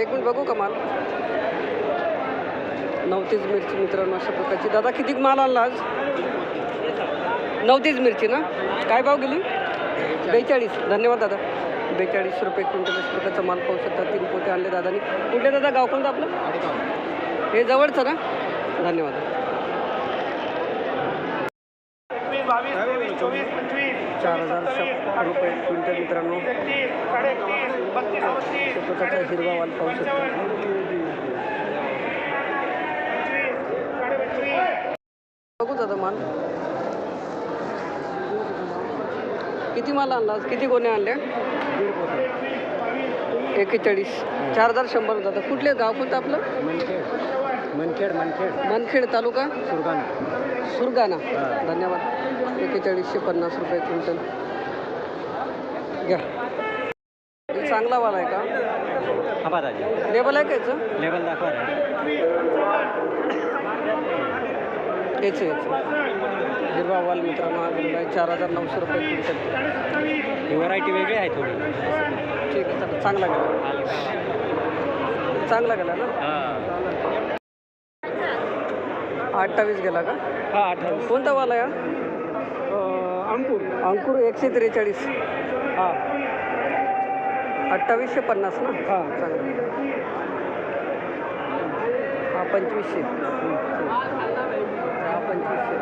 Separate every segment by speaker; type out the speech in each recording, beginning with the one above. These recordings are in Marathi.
Speaker 1: एक मिनिट बघू का माल? नवतीच मिरची मित्रांनो अशा प्रकारची. दादा किती माल आणला आज? नवतीच मिरची ना? काय भाव गेली? बेचाळीस. धन्यवाद दादा. बेचाळीस रुपये क्विंटल अशा प्रकारचा माल पाहू शकता. तीन पोते आणले दादानी. कुठले दादा? गाव कोणतं आपलं? हे जवळचं ना? धन्यवाद.
Speaker 2: बावीस तेवीस चोवीस पंचवीस.
Speaker 1: चार हजार शं- रुपये क्विंटल मित्रांनो. हिरवा माल पाहू शकता. बघू दादा माल. किती माल आणला? किती गोण्या आणल्या? एकेचाळीस. चार हजार शंभर दादा कुठले? गाव कोणतं आपलं?
Speaker 3: मनखेड मनखेड. मनखेड
Speaker 1: मनखेड तालुका?
Speaker 3: सुरगाणा.
Speaker 1: सुरगाणा. धन्यवाद. एकेचाळीसशे पन्नास रुपये क्विंटल. घ्या. चांगला वाला आहे का?
Speaker 3: हा दादा
Speaker 1: लेबल आहे का याचं?
Speaker 3: लेवल दाखवा.
Speaker 1: याचं याचं. हिरवा वाल मित्रांनो आहे. चार हजार नऊशे रुपये क्विंटल.
Speaker 3: ही व्हरायटी वेगळी आहे थोडी.
Speaker 1: ठीक आहे चालेल. चांगला गेला. चांगला गेला ना?
Speaker 3: हा.
Speaker 1: अठ्ठावीस गेला का?
Speaker 3: हा अठ्ठावीस.
Speaker 1: कोणता वाला या
Speaker 3: अंकुर.
Speaker 1: अंकुर एकशे त्रेचाळीस.
Speaker 3: हा.
Speaker 1: अठ्ठावीसशे पन्नास ना?
Speaker 3: हा.
Speaker 1: चांगलं. हा पंचवीसशे. हा पंचवीसशे.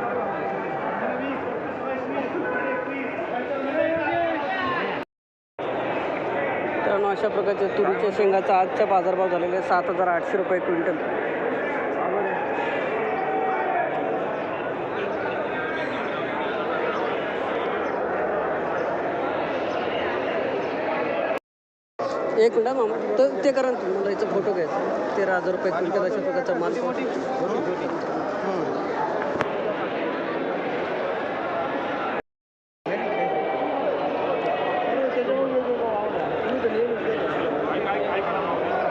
Speaker 1: मित्रांनो अशा प्रकारच्या तुरीच्या शेंगाचा आजचा बाजारभाव झालेला आहे सात हजार आठशे रुपये क्विंटल. एक मिनिट मामा. तर ते करा ना तुम्ही मला याचा फोटो घ्यायचा तेरा हजार रुपये क्विंटल अशा प्रकारचा माल.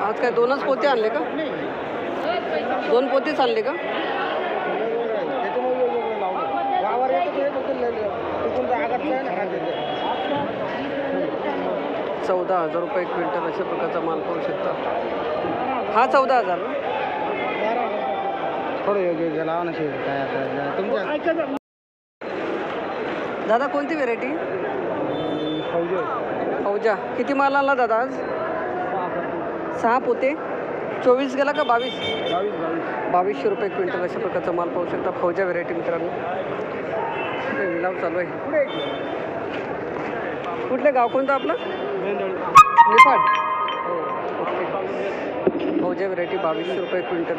Speaker 1: आज काय दोनच पोते आणले का? दोन पोतेच आणले का? चौदा हजार रुपये क्विंटल अशा प्रकारचा माल पाहू शकता. हा चौदा हजार ना?
Speaker 3: थोडं योग्य लावा ना शेड काय आता तुमच्या
Speaker 1: दादा कोणती व्हेरायटी फौजा. किती माल आणला दादा आज? सहा पोते. चोवीस गेला का बावीस?
Speaker 3: बावीस बावीस.
Speaker 1: बावीसशे रुपये क्विंटल अशा प्रकारचा माल पाहू शकता. फौजा व्हेरायटी मित्रांनो. लिलाव चालू आहे? कुठलं गाव कोणतं आपलं? निफाड ओके व्हेरायटी बावीसशे रुपये क्विंटल.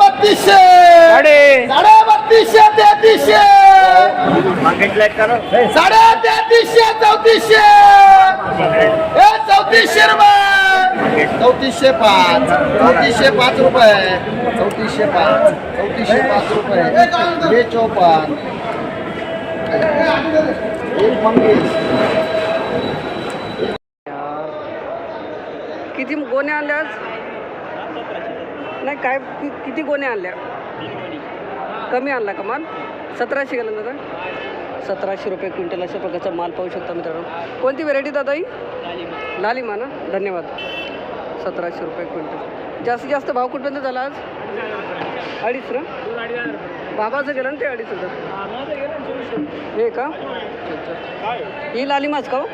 Speaker 4: बत्तीसशे साडे. बत्तीसशे तेहतीसशे. साडे तेहतीसशे चौतीसशे. चौतीसशे रुपये. चौतीसशे पाच. चौतीसशे पाच रुपये. चौतीसशे पाच. चौतीसशे पाच रुपये. हे चौपन्न
Speaker 1: किती गोण्या आणल्या आज? नाही काय किती गोण्या आणल्या? कमी आणला का माल? सतराशे गेला दादा सतराशे रुपये क्विंटल अशा प्रकारचा माल पाहू शकता मित्रांनो. कोणती व्हेरायटी दादा ही? लालिमा ना? धन्यवाद. सतराशे रुपये क्विंटल. जास्तीत जास्त भाव कुठपर्यंत झाला आज? अडीच ना बाबाचं गेलं ना ते अडीच हजार हे का. ही लालिमाच का हो?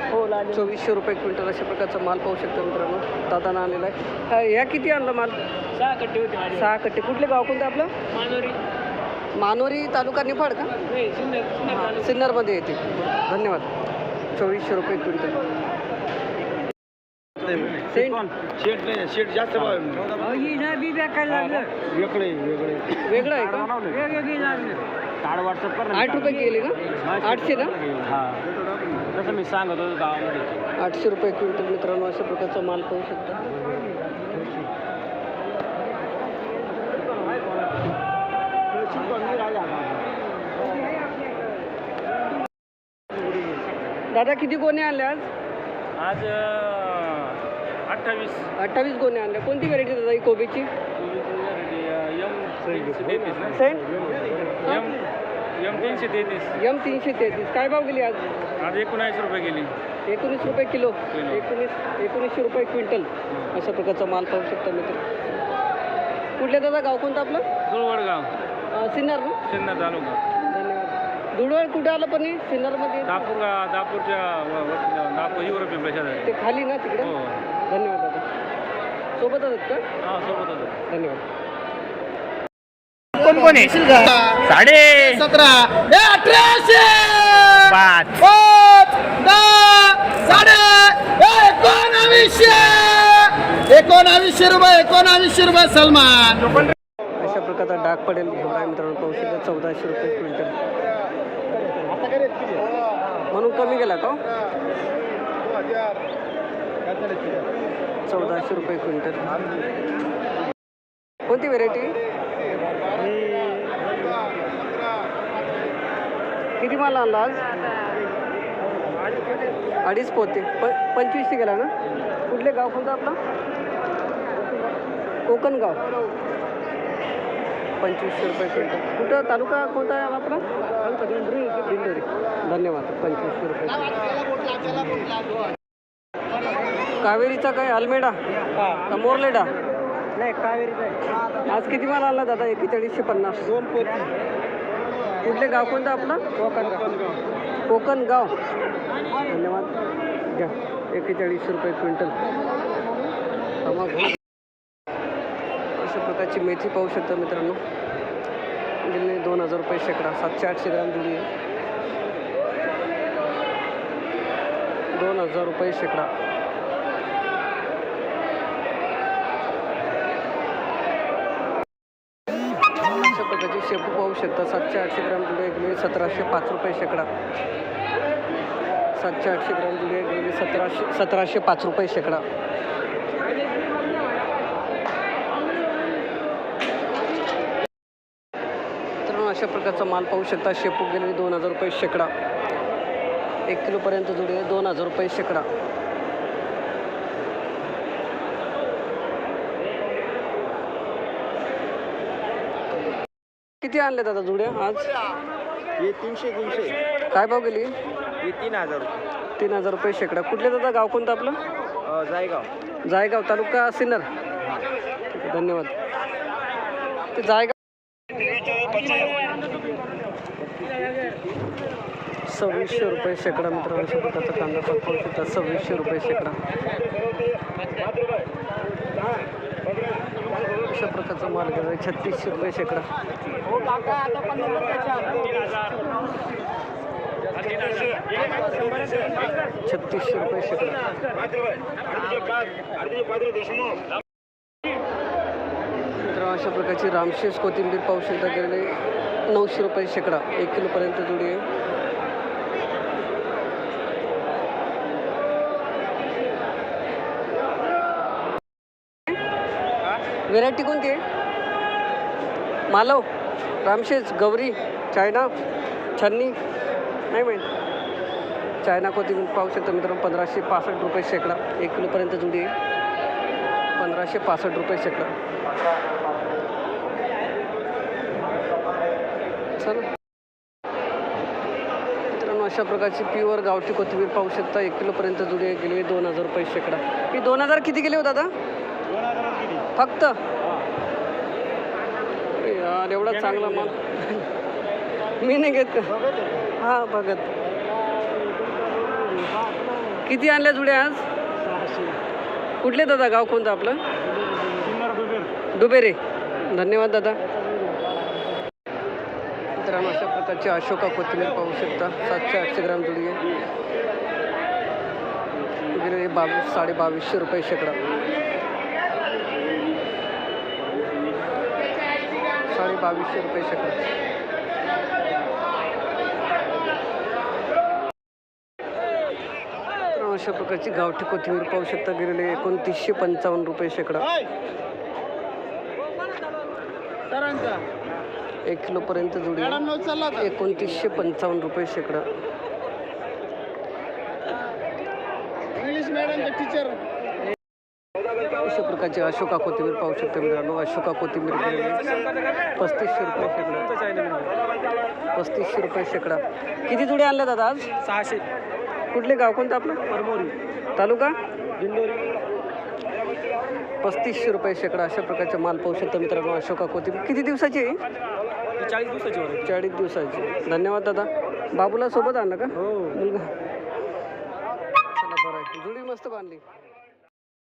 Speaker 1: चोवीसशे रुपये क्विंटल अशा प्रकारचा माल पाहू शकता मित्रांनो. दादानं आणलेला आहे. हा, ह्या किती आणला माल?
Speaker 2: सहा कट्टे होते माझे.
Speaker 1: सहा कट्टे. कुठले गाव कोणतं आपलं?
Speaker 2: मानोरी.
Speaker 1: मानोरी तालुका निफाड का? हां सिन्नरमध्ये येते. धन्यवाद. चोवीसशे रुपये क्विंटल.
Speaker 3: नाही जास्त. वेगळे वेगळे
Speaker 1: वेगळं आहे का?
Speaker 3: कार्ड व्हॉट्सअप कर
Speaker 1: आठ रुपये गेले आठशे ना
Speaker 3: हा. तसं मी सांगत होतो गावामध्ये.
Speaker 1: आठशे रुपये क्विंटल मित्रांनो अशा प्रकारचा माल पाहू शकता. दादा किती गोण्या आणल्या आज?
Speaker 2: आज अठ्ठावीस.
Speaker 1: अठ्ठावीस गोण्या आणल्या कोणती व्हेरायटी दादा ही कोबीची?
Speaker 2: एम
Speaker 1: सेंट
Speaker 2: एम तीनशे तेहतीस.
Speaker 1: यम तीनशे तेहतीस. काय भाव गेली आज?
Speaker 2: आज एकोणऐंशी रुपये गेली.
Speaker 1: एकोणीस रुपये किलो.
Speaker 2: किलो.
Speaker 1: एकोणीस एकोणीसशे रुपये क्विंटल. अशा प्रकारचा माल पाहू शकता मित्र. कुठल्या दादा गाव? कोणतं आपलं?
Speaker 2: जुळवडगाव
Speaker 1: अं, सिन्नर ना?
Speaker 2: सिन्नर तालुका.
Speaker 1: धन्यवाद. धुळवड कुठे आलं पण हे? सिन्नरमध्ये?
Speaker 2: दापूर दापूरच्या व- दापूर युरोपिय प्रशासन आहे.
Speaker 1: ते खाली ना तिकडे?
Speaker 2: हो.
Speaker 1: धन्यवाद दादा. सोबतच आहेत का?
Speaker 2: हा आहे.
Speaker 1: धन्यवाद.
Speaker 2: कोण कोण आहे? साडे.
Speaker 4: सतरा. हे अठराशे
Speaker 2: पाच.
Speaker 4: पाच दहा साडे. एकोणावीसशे. एकोणावीसशे रुपये एकोणावीसशे रुपये सलमान.
Speaker 1: अशा प्रकारचा डाग पडेल आहे मित्रांनो पाहू शकता चौदाशे रुपये क्विंटल. म्हणून कमी गेला का हो? चौदाशे रुपये क्विंटल. कोणती व्हेरायटी किती माल आणला आज? अडीच पोते. प पंचवीसशे गेला ना? कुठले गाव कोणतं आपलं? कोकण गाव. पंचवीसशे रुपये क्विंटल. कुठं? तालुका कोणता आहे आपला? दिंडोरी. धन्यवाद. पंचवीसशे रुपये. कावेरीचा काय? अल्मेडा का मोरलेडा?
Speaker 3: नाही कावेरीचा
Speaker 1: आज किती माल आला दादा? एकेचाळीसशे पन्नास.
Speaker 3: दोन पोती.
Speaker 1: कुठले गाव कोणतं आपलं?
Speaker 3: कोकण
Speaker 1: कोकण गाव धन्यवाद. घ्या. एकेचाळीसशे रुपये क्विंटल. तमाम अशा प्रकारची मेथी पाहू शकता मित्रांनो. गेले दोन हजार रुपये शेकडा. सातशे आठशे ग्राम जुडी आहे. दोन हजार रुपये शेकडा. शकता. सातशे आठशे ग्राम एक गेले सतराशे पाच रुपये शेकडा. सातशे आठशे ग्राम एक गेले सतराशे सतराशे पाच रुपये शेकडा. मित्रांनो अशा प्रकारचा माल पाहू शकता. शेपू गेलेली दोन हजार रुपये शेकडा. एक किलोपर्यंत जुडी दोन हजार रुपये शेकडा. किती आणले दादा जुड्या आज?
Speaker 3: हे तीनशे तीनशे
Speaker 1: काय भाव गेली?
Speaker 3: हे तीन हजार रुपये.
Speaker 1: तीन हजार रुपये शेकडा. कुठले दादा? गाव कोणतं आपलं?
Speaker 3: अं, जायगाव.
Speaker 1: जायगाव तालुका सिन्नर. ठीक आहे, धन्यवाद. ते जायगाव सव्वीसशे रुपये शेकडा मित्रांनो प्रकारचा कांदा पात पाहू शकता. सव्वीसशे रुपये शेकडा. अशा प्रकारचा माल गेला. छत्तीसशे रुपये शेकडा. छत्तीसशे रुपये शेकडा. अशा प्रकारची रामशेष कोथिंबीर पाहू शकता गेले नऊशे रुपये शेकडा. एक किलोपर्यंत जुडी आहे. व्हेरायटी कोणती? आहे मालव रामशेष गौरी चायना छन्नी नाही माहीत. चायना कोथिंबीर पाहू शकता मित्रांनो पंधराशे पासष्ट रुपये शेकडा. एक किलोपर्यंत जुडी आहे पंधराशे पासष्ट रुपये शेकडा. चला. मित्रांनो अशा प्रकारची प्युअर गावठी कोथिंबीर पाहू शकता. एक किलोपर्यंत जुडी गेली दोन हजार रुपये शेकडा. ही दोन हजार किती गेले हो दादा? फक्त. यार एवढा चांगला माल मी नाही घेत. का हां बघत. किती आणल्या जुड्या आज? कुठले दादा? गाव कोणतं आपलं? डुबेरे धन्यवाद दादा. मित्रांनो अशा प्रकारची अशोका कोथिंबीर पाहू शकता. सातशे आठशे ग्राम जुडी आहे. गेले बावीस साडे बावीसशे रुपये शेकडा साडे बावीसशे रुपये शेकडा मित्रांनो, अशा प्रकारची गावठी कोथिंबीर पाहू शकता गेलेले एकोणतीसशे पंचावन्न रुपये शेकडा. एक किलोपर्यंत जुडी. एकोणतीसशे पंचावन्न रुपये शेकडा.
Speaker 4: इंग्लिश मॅडम टीचर
Speaker 1: अशा प्रकारची अशोका कोथिंबीर पाहू शकता मित्रांनो. अशोका कोथिंबीर पस्तीसशे रुपये शेकडा. पस्तीसशे रुपये शेकडा. किती जुडे आणले दादा आज?
Speaker 3: सहाशे.
Speaker 1: कुठले गाव कोणतं आपलं?
Speaker 3: परमोरी.
Speaker 1: तालुका? पस्तीसशे रुपये शेकडा अशा प्रकारचे माल पाहू शकता मित्रांनो अशोका कोथिंबीर. किती दिवसाची आहे
Speaker 3: चाळीस दिवसाची
Speaker 1: चाळीस दिवसाची. धन्यवाद दादा. बाबूला सोबत आणलं का?
Speaker 3: हो.
Speaker 1: मुलगा. चला बरं आहे. जुडी मस्त बांधली.